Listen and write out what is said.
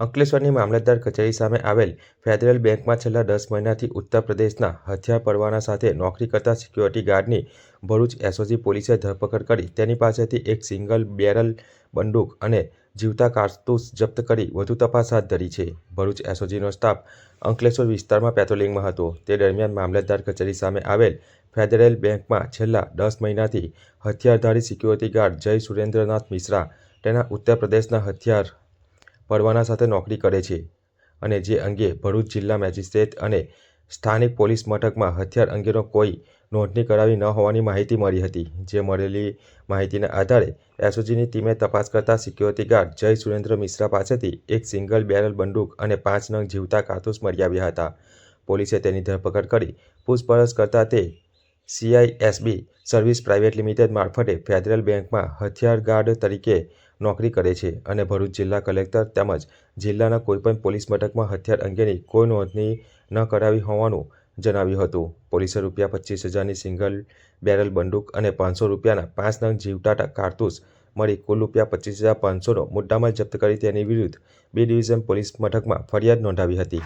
અંકલેશ્વરની મામલતદાર કચેરી સામે આવેલ ફેડરલ બેંકમાં છેલ્લા દસ મહિનાથી ઉત્તર પ્રદેશના હથિયાર પરવાના સાથે નોકરી કરતા સિક્યોરિટી ગાર્ડની ભરૂચ એસઓજી પોલીસે ધરપકડ કરી. તેની પાસેથી એક સિંગલ બેરલ બંદૂક અને જીવતા કારતૂસ જપ્ત કરી વધુ તપાસ હાથ ધરી છે. ભરૂચ એસઓજીનો સ્ટાફ અંકલેશ્વર વિસ્તારમાં પેટ્રોલિંગમાં હતો. તે દરમિયાન મામલતદાર કચેરી સામે આવેલ ફેડરલ બેંકમાં છેલ્લા દસ મહિનાથી હથિયારધારી સિક્યોરિટી ગાર્ડ જય સુરેન્દ્રનાથ મિશ્રા, તેના ઉત્તર પ્રદેશના હથિયાર પરવાના સાથે નોકરી કરે છે અને જે અંગે ભરૂચ જિલ્લા મેજિસ્ટ્રેટ અને સ્થાનિક પોલીસ મથકમાં હથિયાર અંગેનો કોઈ નોંધણી કરાવી ન હોવાની માહિતી મળી હતી. જે મળેલી માહિતીના આધારે એસઓજીની ટીમે તપાસ કરતા સિક્યોરિટી ગાર્ડ જય સુરેન્દ્ર મિશ્રા પાસેથી એક સિંગલ બેરલ બંદૂક અને પાંચ નંગ જીવતા કારતૂસ મળી આવ્યા હતા. પોલીસે તેની ધરપકડ કરી પૂછપરછ કરતા તે સીઆઈએસબી સર્વિસ પ્રાઇવેટ લિમિટેડ મારફતે ફેડરલ બેંકમાં હથિયાર ગાર્ડ તરીકે નોકરી કરે છે અને ભરૂચ જિલ્લા કલેક્ટર તેમજ જિલ્લાના કોઈપણ પોલીસ મથકમાં હથિયાર અંગેની કોઈ નોંધણી ન કરાવી હોવાનું જણાવ્યું હતું. પોલીસે રૂપિયા પચીસ હજારની સિંગલ બેરલ બંદૂક અને પાંચસો રૂપિયાના પાંચ નંગ જીવતા કારતૂસ મળી કુલ રૂપિયા પચીસ હજાર પાંચસોનો મુદ્દામાલ જપ્ત કરી તેની વિરુદ્ધ બી ડિવિઝન પોલીસ મથકમાં ફરિયાદ નોંધાવી હતી.